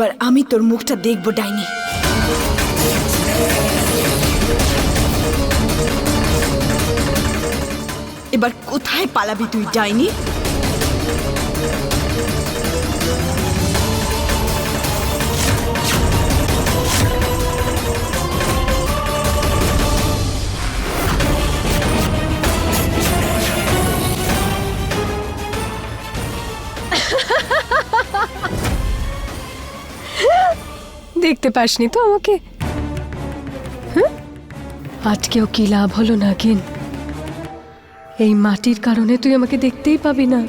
এবার আমি তোর মুখটা দেখব ডাইনি। এবার কোথায় পালাবি তুই ডাইনি? দেখতে পাসনি তো আমাকে। হ্যাঁ? আজকেও কি লাভ হলো নাগিন? এই মাটির কারণে তুই আমাকে দেখতেই পাবি না।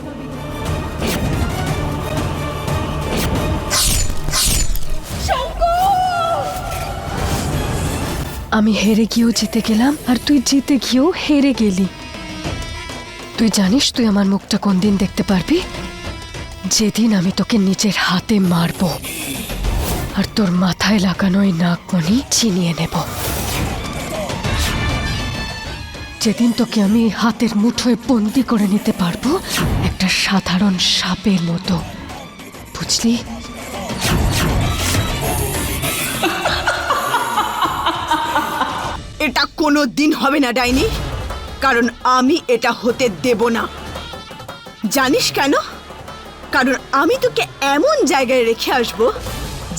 আমি হেরে গিয়েও জিতে গেলাম আর তুই জিতে গিয়েও হেরে গেলি। তুই জানিস তুই আমার মুখটা কোন দিন দেখতে পারবি? যেদিন আমি তোকে নিজের হাতে মারবো। আর তোর মাথায় লাগানো ওই নাকমণি চিনিয়ে নেব। যেদিন তোকে আমি হাতের মুঠোয় বন্দি করে নিতে পারব, একটা সাধারণ সাপের মতো। বুঝলি? এটা কোনো দিন হবে না, ডাইনি। কারণ আমি এটা হতে দেব না। জানিস কেন? কারণ আমি তোকে এমন জায়গায় রেখে আসব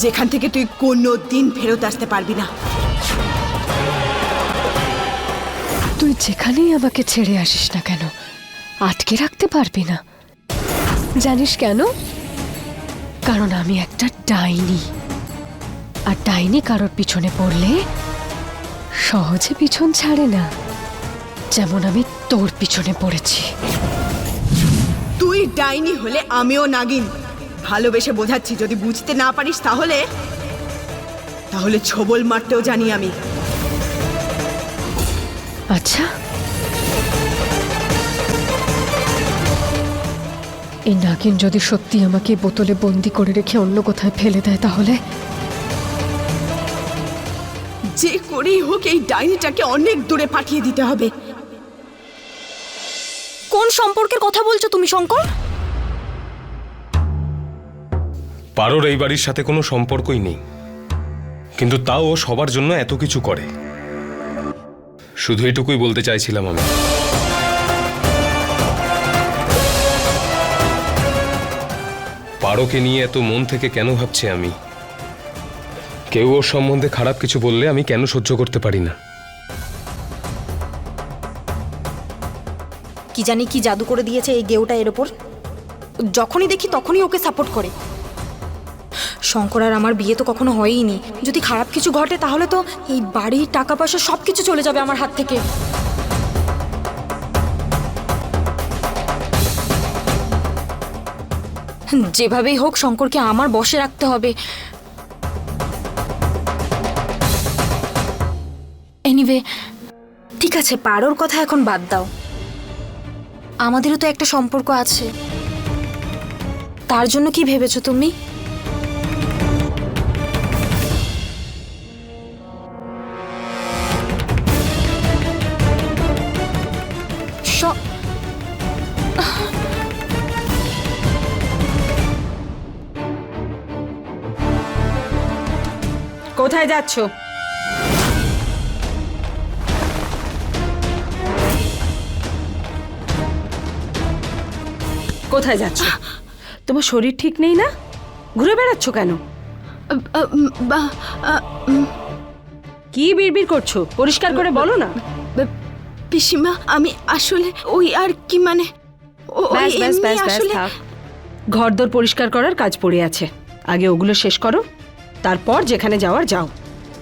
যেখান থেকে তুই কোনো দিন ফেরত আসতে পারবি না। তুই যেখানেই আমাকে ছেড়ে আসিস না কেন আটকে রাখতে পারবি না। জানিস কেন? কারণ আমি একটা ডাইনি। আর ডাইনি কারোর পিছনে পড়লে সহজে পিছন ছাড়ে না যেমন আমি তোর পিছনে পড়েছি। তুই ডাইনি হলে আমিও নাগিন। ভালোবেসে বোঝাচ্ছি যদি বুঝতে না পারিস তাহলে তাহলে ছবল মারতেও জানি আমি। আচ্ছা। এই নাগিন যদি সত্যি আমাকে বোতলে বন্দি করে রেখে অন্য কোথায় ফেলে দেয় তাহলে? যে করেই হোক এই ডাইনিটাকে অনেক দূরে পাঠিয়ে দিতে হবে। কোন সম্পর্কের কথা বলছো তুমি শঙ্কর? পারোর এই বাড়ির সাথে কোনো সম্পর্কই নেই। কিন্তু তাও ও সবার জন্য এত কিছু করে। শুধু এটুকুই বলতে চাইছিলাম আমি। পারোকে নিয়ে এত মন থেকে কেন ভাবছি আমি? কেউ ওর সম্বন্ধে খারাপ কিছু বললে আমি কেন সহ্য করতে পারি না? কি জানি কি জাদু করে দিয়েছে এই গেউটা এর ওপর। যখনই দেখি তখনই ওকে সাপোর্ট করে। শঙ্কর আর আমার বিয়ে তো কখনো হয়ইনি। যদি খারাপ কিছু ঘটে তাহলে তো এই বাড়ি টাকা পয়সা সব কিছু চলে যাবে আমার হাত থেকে। যেভাবেই হোক শঙ্করকে আমার বসে রাখতে হবে। এনিওয়ে ঠিক আছে, পারোর কথা এখন বাদ দাও। আমাদেরও তো একটা সম্পর্ক আছে। তার জন্য কি ভেবেছো তুমি? কোথায় যাচ্ছ। কোথায় যাচ্ছ? তোমার শরীর ঠিক নেই না? ঘুরে বেড়াচ্ছ কেন? কি বিড়বিড় করছ? পরিষ্কার করে বলো না। পিসিমা আমি আসলে ওই আর কি মানে? ঘরদোর পরিষ্কার করার কাজ পড়ে আছে। আগে ওগুলো শেষ করো তারপর যেখানে যাওয়ার যাও।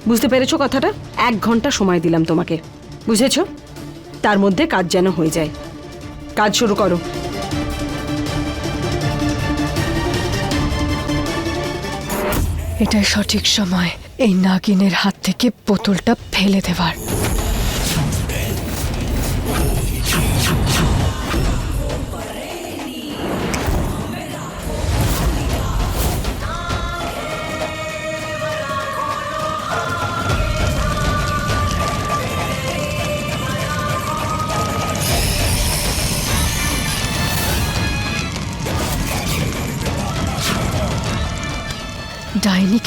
বুঝতে পেরেছ কথাটা? এক ঘণ্টা সময় দিলাম তোমাকে। বুঝেছ? তার মধ্যে কাজ যেন হয়ে যায়। কাজ শুরু করো। এটাই সঠিক সময়। এই নাগিনের হাত থেকে বোতলটা ফেলে দেওয়ার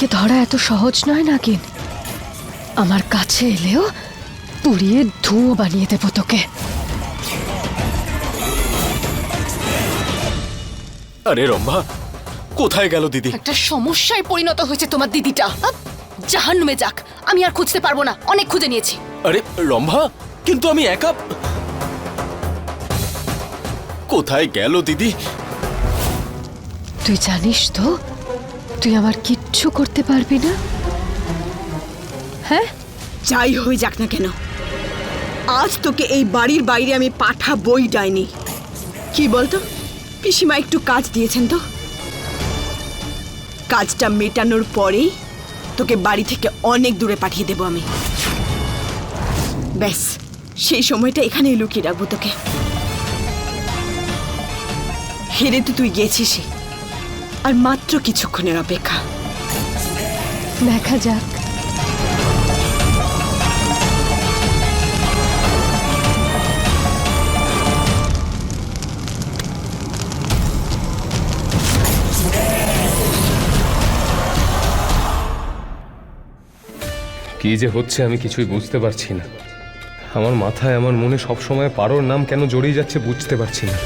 ডাইনিকে ধরা এত সহজ নয় নাকিন আমার কাছে এলেও পুড়িয়ে ধুঁয়ো বানিয়ে দেবো তোকে। আরে রম্ভা কোথায় গেল দিদি? একটা সমস্যায় পরিণত হয়েছে তোমার দিদিটা। জাহান্নুমে যাক আমি আর খুঁজতে পারব না অনেক খুঁজে নিয়েছি। আরে রম্ভা কিন্তু আমি একা কোথায় গেল দিদি? তুই জানিস তো তুই আমার কিচ্ছু করতে পারবি না? হ্যাঁ? যাই হয়ে যাক না কেন। আজ তোকে এই বাড়ির বাইরে আমি পাঠা বই ডাইনি। কি বলতো? পিসিমা একটু কাজ দিয়েছেন তো। কাজটা মেটানোর পরেই তোকে বাড়ি থেকে অনেক দূরে পাঠিয়ে দেবো আমি। ব্যাস, সেই সময়টা এখানেই লুকিয়ে রাখব তোকে। হেরে তো তুই গেছিস আর মাত্র কিছুক্ষণের অপেক্ষা। দেখা যাক। কি যে হচ্ছে আমি কিছুই বুঝতে পারছি না। আমার মাথায় আমার মনে সব সময় পারোর নাম কেন জড়িয়ে যাচ্ছে বুঝতে পারছি না।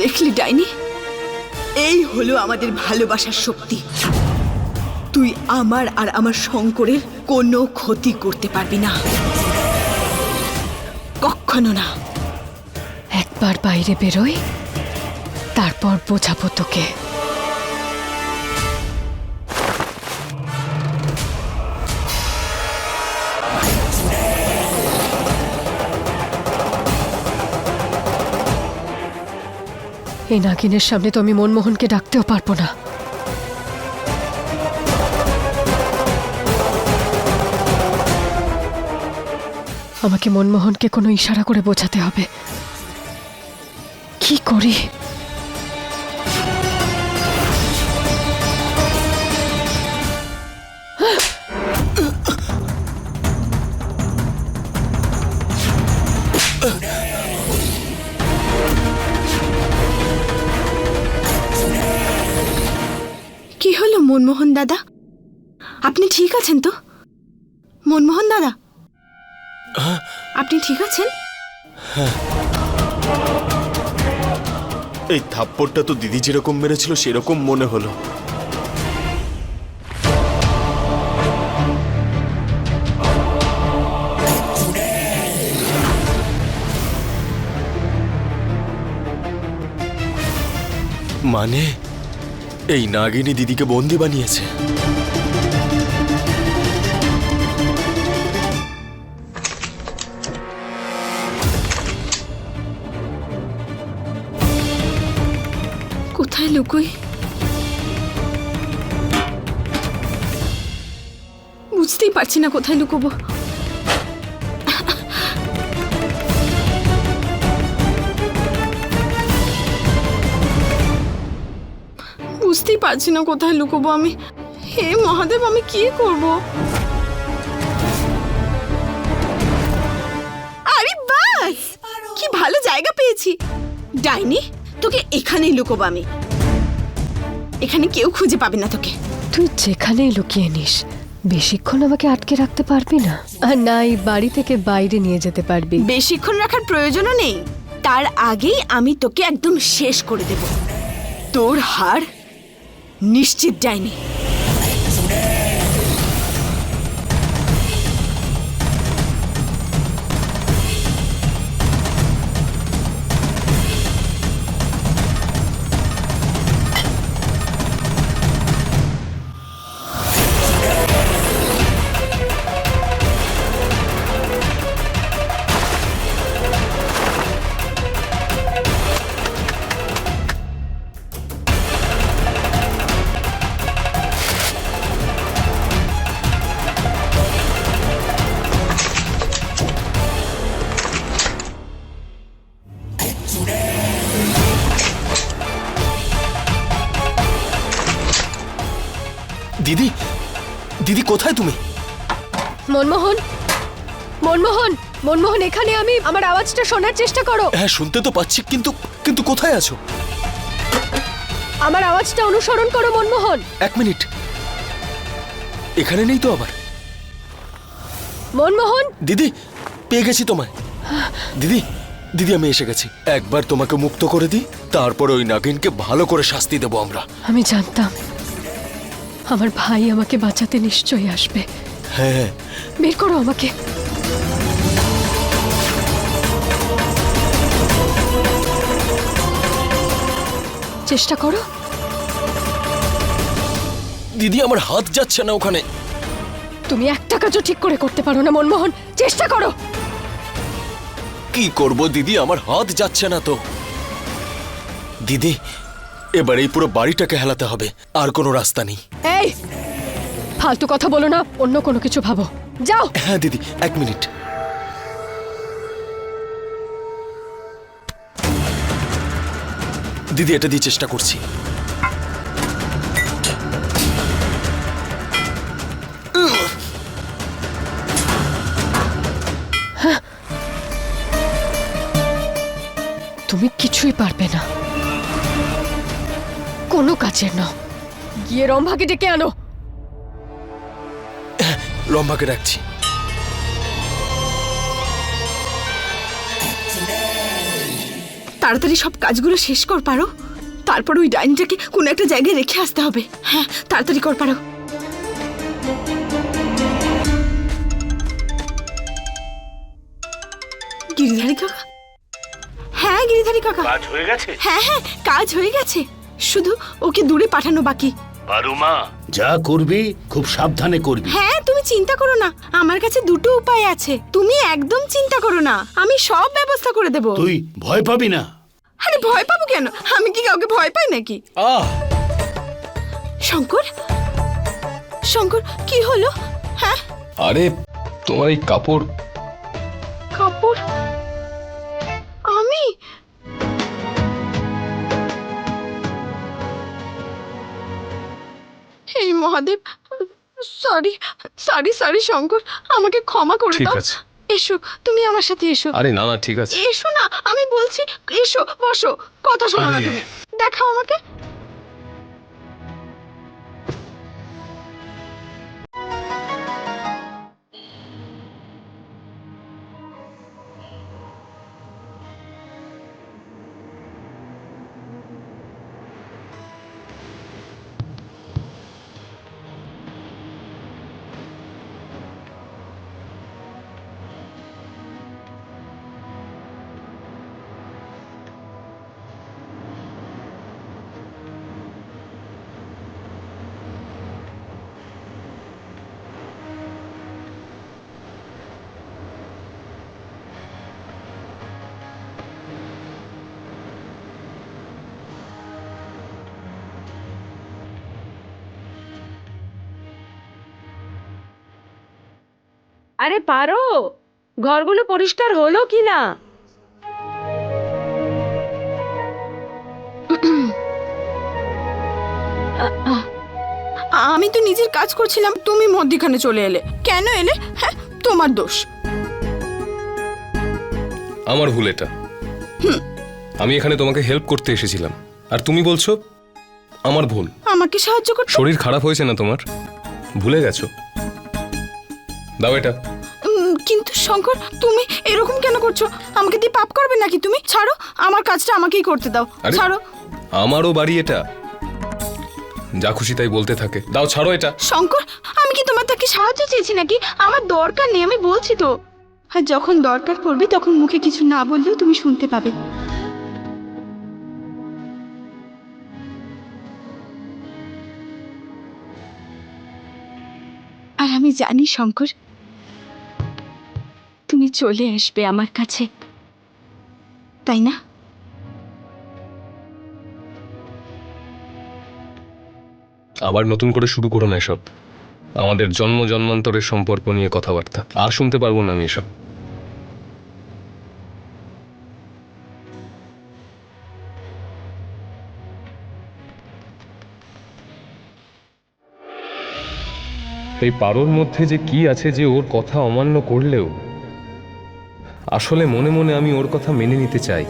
দেখলি ডাইনি? এই হলো আমাদের ভালোবাসার শক্তি। তুই আমার আর আমার শঙ্করের কোনো ক্ষতি করতে পারবি না। কখনো না। একবার বাইরে বেরোই, তারপর বোঝাবো তোকে। এই নাগিনের সামনে তো আমি মনমোহনকে ডাকতেও পারব না। আমাকে মনমোহনকে কোনো ইশারা করে বোঝাতে হবে। কি করি? কি হলো মনমোহন দাদা? আপনি ঠিক আছেন তো? মনমোহন দাদা আপনি ঠিক আছেন? এই থাপ্পড়টা তো দিদি যেরকম মেরেছিল, সেরকম মনে হলো। মানে? এই নাগিনী দিদিকে বন্দি বানিয়েছে। লুকোই। বুঝতেই পারছি না কোথায় লুকোবো। বুঝতেই পারছি না কোথায় লুকোবো আমি। হে মহাদেব, আমি কি করব? আরে বাস! কি ভালো জায়গা পেয়েছি। ডাইনি, তোকে এখানেই লুকোবো আমি। এখানে কেউ খুঁজে পাবে না তোকে। তুই যেখানেই লুকিয়ে নিস বেশিক্ষণ আমাকে আটকে রাখতে পারবি না? আর নাই এই বাড়ি থেকে বাইরে নিয়ে যেতে পারবি। বেশিক্ষণ রাখার প্রয়োজনও নেই। তার আগেই আমি তোকে একদম শেষ করে দেব। তোর হার নিশ্চিত ডাইনি মনমোহন মনমোহন এখানে আমি আমার আওয়াজটা শোনার চেষ্টা করো। হ্যাঁ শুনতে তো পাচ্ছি কিন্তু কিন্তু কোথায় আছো? আমার আওয়াজটা অনুসরণ করো মনমোহন। এক মিনিট। এখানে নেই তো আবার। মনমোহন? দিদি পেয়ে গেছি তোমায়। দিদি দিদি আমি এসে গেছি। একবার তোমাকে মুক্ত করে দিই তারপর ওই নাগিনকে ভালো করে শাস্তি দেবো আমরা। আমি জানতাম আমার ভাই আমাকে বাঁচাতে নিশ্চয়ই আসবে। হ্যাঁ। বের করো আমাকে। চেষ্টা করো। দিদি আমার হাত যাচ্ছে না ওখানে। তুমি একটা কাজও ঠিক করে করতে পারো না মনমোহন। চেষ্টা করো। কি করব দিদি? আমার হাত যাচ্ছে না তো। দিদি এবার এই পুরো বাড়িটাকে হেলাতে হবে। আর কোনো রাস্তা নেই। এই ফালতু কথা বলো না অন্য কোনো কিছু ভাবো। যাও। হ্যাঁ দিদি এক মিনিট। দিদি এটা দিয়ে চেষ্টা করছি। তুমি কিছুই পারবে না। কোনো কাজের না। গিয়ে রম্ভাকে ডেকে আনো। রম্ভাকে রাখছি। তাড়াতাড়ি সব কাজগুলো শেষ কর পারো। তারপর ওই ডাইনিটাকে কোনো একটা জায়গায় রেখে আসতে হবে। হ্যাঁ তাড়াতাড়ি কর পারো। গিরিধারী কাকা? হ্যাঁ গিরিধারী কাকা। কাজ হয়ে গেছে? হ্যাঁ হ্যাঁ কাজ হয়ে গেছে। শুধু ওকে দূরে পাঠানো বাকি। পারুমা যা করবি খুব সাবধানে করবি। হ্যাঁ তুমি চিন্তা করো না। আমার কাছে দুটো উপায় আছে। তুমি একদম চিন্তা করো না। আমি সব ব্যবস্থা করে দেব। তুই ভয় পাবি না। আরে ভয় পাবো কেন? আমি কি কাউকে ভয় পাই নাকি? আহ! শঙ্কর? শঙ্কর কি হলো? হ্যাঁ? আরে তোমার এই কাপড়। কাপড়? আমি? এই Mahadev sorry sorry sorry Shankar আমাকে ক্ষমা করে ঠিক দাও। আছে। এসো তুমি আমার সাথে এসো। আরে না না ঠিক আছে। এসো না আমি বলছি এসো বসো কথা শোনো না তুমি। দেখাও আমাকে। আরে পারো ঘরগুলো পরিষ্কার হলো কি না আমি তো নিজের কাজ করছিলাম তুমি মধ্যিখানে চলে এলে। কেন এলে? হ্যাঁ তোমার দোষ। আমার ভুল এটা। আমি এখানে তোমাকে হেল্প করতে এসেছিলাম। আর তুমি বলছো আমার ভুল। আমাকে সাহায্য করতে শরীর খারাপ হয়েছে না তোমার? ভুলে গেছো? দাও এটা। কিন্তু শঙ্কর তুমি এরকম কেন করছ? আমাকে দিয়ে পাপ করবে নাকি তুমি? ছাড়ো আমার কাজটা আমাকেই করতে দাও। আরে ছাড়ো। আমারও বাড়ি এটা। যা খুশি তাই বলতে থাকে। দাও ছাড়ো এটা। শঙ্কর আমি কি তোমার তাকে সাহায্য চেয়েছি নাকি? আমার দরকার নেই আমি বলছি তো। আর যখন দরকার পড়বে তখন মুখে কিছু না বললেও তুমি শুনতে পাবে। আর আমি জানি, শঙ্কর। তুমি চলে আসবে আমার কাছে। তাই না? আবার নতুন করে শুরু করো না এসব। আমাদের জন্ম জন্মান্তরের সম্পর্ক নিয়ে কথাবার্তা। আর শুনতে পারব না আমি এসব। এই পারোর মধ্যে যে কি আছে যে ওর কথা অমান্য করলেও, আসলে মনে মনে আমি ওর কথা মেনে নিতে চাই।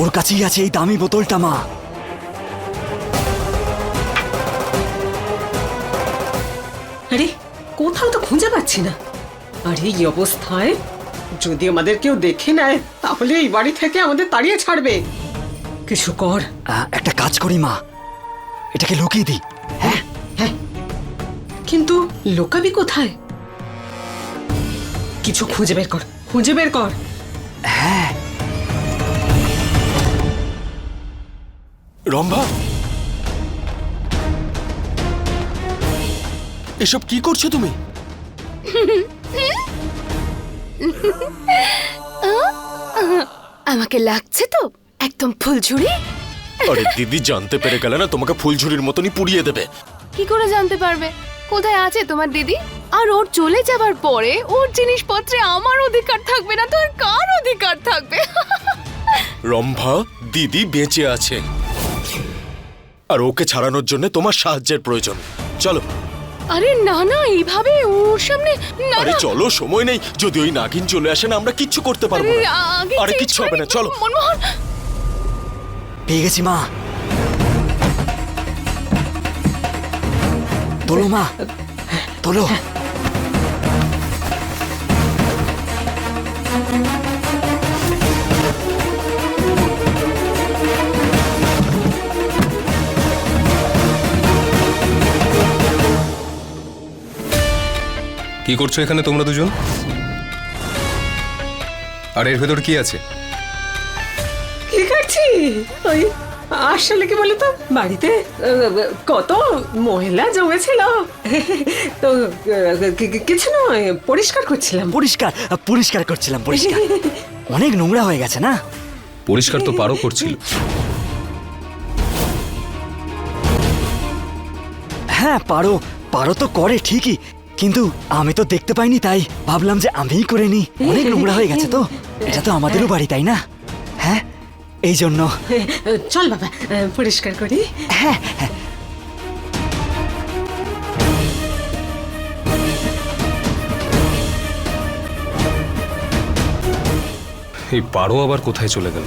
ওর কাছেই আছে এই দামি বোতলটা, মা। খুঁজে পাচ্ছি না। আর এই অবস্থায় যদি আমাদের কেউ দেখে নেয় তাহলে এই বাড়ি থেকে আমাদের তাড়িয়ে ছাড়বে। কিছু কর। একটা কাজ করি মা। এটাকে লুকিয়ে দিই। হ্যাঁ। কিন্তু লোকাবি কোথায়? কিছু খুঁজে বের কর খুঁজে বের কর। হ্যাঁ। রম্ভা? এসব কি করছ তুমি? আমাকে লাগছে তো একদম ফুলঝুরি? আরে দিদি জানতে পেরে গেলে না তোমাকে ফুলঝুরির মতনই পুড়িয়ে দেবে। কি করে জানতে পারবে? কোথায় আছে তোমার দিদি? আর ওর চলে যাবার পরে ওর জিনিসপত্রে আমার অধিকার থাকবে না তো আর কার অধিকার থাকবে? রম্ভা দিদি বেঁচে আছে। আর ওকে ছাড়ানোর জন্য তোমার সাহায্যের প্রয়োজন। চলো। আরে না না এইভাবে ওর সামনে না আরে চলো সময় নেই। যদি ওই নাগিন চলে আসে না আমরা কিচ্ছু করতে পারব না। আরে কিচ্ছু হবে না। চলো। মনমোহন। পেয়ে গেছি মা। তোলো মা। তোলো। কি করছ এখানে তোমরা দুজন? আর এর ভেতর কি আছে? কি করছি? ওই আসলে কি বলতো বাড়িতে কত মহিলা জমেছিল। তো আহ, কি- কি- কিছু নয় পরিষ্কার করছিলাম। পরিষ্কার পরিষ্কার করছিলাম পরিষ্কার। অনেক নোংরা হয়ে গেছে না? পরিষ্কার তো পারো করছিল। হ্যাঁ পারো পারো তো করে ঠিকই। কিন্তু আমি তো দেখতে পাইনি তাই। ভাবলাম যে আমিই করে নি অনেক নোংরা হয়ে গেছে তো। এটা তো আমাদেরও বাড়ি তাই না? হ্যাঁ? এই জন্য। চল বাবা পরিষ্কার করি। হ্যাঁ হ্যাঁ। এই পারো আবার কোথায় চলে গেল?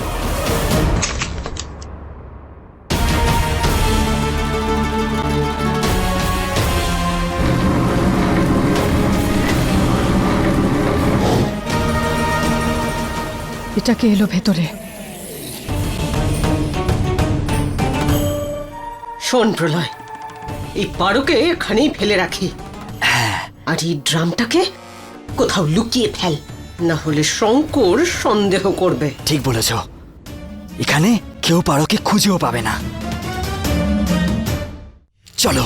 এটাকে এলো ভেতরে। শোন প্রলয় এই পারোকে এখানেই ফেলে রাখি। আর এই ড্রামটাকে কোথাও লুকিয়ে ফেল না হলে শঙ্কর সন্দেহ করবে। ঠিক বলেছ। এখানে কেউ পারোকে খুঁজেও পাবে না। চলো।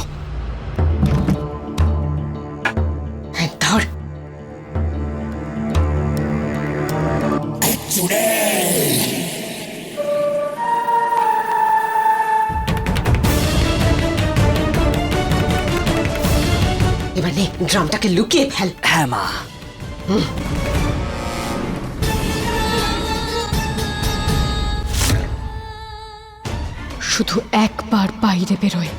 ড্রামটাকে লুকিয়ে ফেল। হ্যাঁ মা। শুধু একবার বাইরে বেরোয়।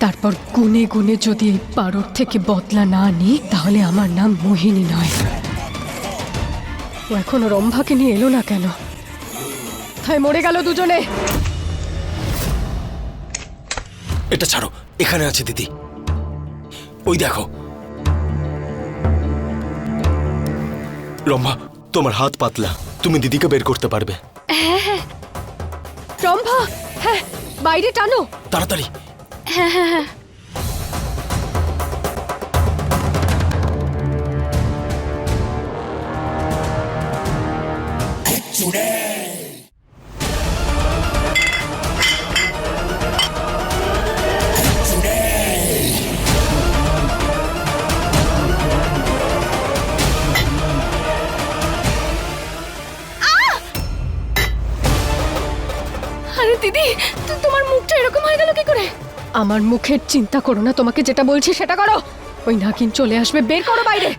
তারপর গুনে গুনে যদি এই পারোর থেকে বদলা না নিই তাহলে আমার নাম মোহিনী নয়। ও এখনও রম্ভাকে নিয়ে এলো না কেন? তাই মরে গেল দুজনে। এটা ছাড়ো এখানে আছে দিদি। ওই দেখো রম্ভা তোমার হাত পাতলা। তুমি দিদিকে বের করতে পারবে। হ্যাঁ রম্ভা হ্যাঁ বাইরে টানো। তাড়াতাড়ি। হ্যাঁ হ্যাঁ হয়ে। আমার মুখের চিন্তা করো না তোমাকে যেটা বলছি সেটা করো। ওই নাকিন চলে আসবে বের করো বাইরে।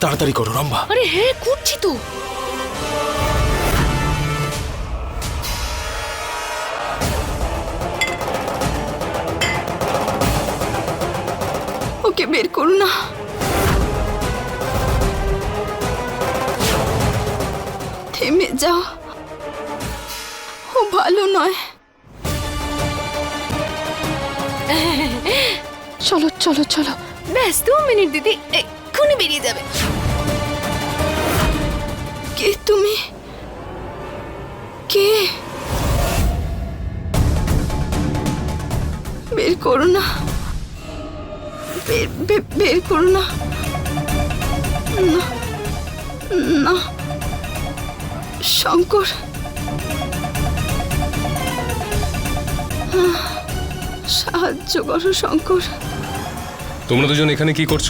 তাড়াতাড়ি করো রম্ভা। আরে হ্যাঁ করছি তো। ওকে বের করো না। থেমে যাও। ভালো নয়। চলো চলো চলো। ব্যাস দু মিনিট দিদি এক্ষুনি বেরিয়ে যাবে। কে তুমি? কে? বের করো না। বের করো না। না না। শঙ্কর সাহায্য করো শঙ্কর। তোমরা দুজন এখানে কি করছ?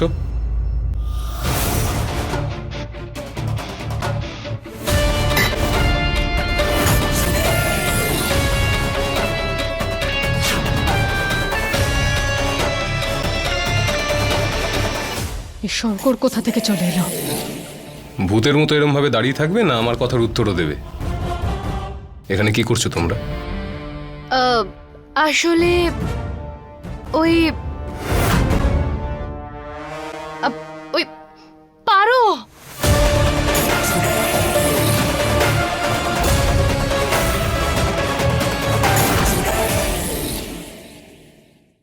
এই শঙ্কর কোথা থেকে চলে এলো? ভূতের মতো এরম ভাবে দাঁড়িয়ে থাকবে না আমার কথার উত্তরও দেবে। এখানে কি করছ তোমরা? আহ, আসলে ওই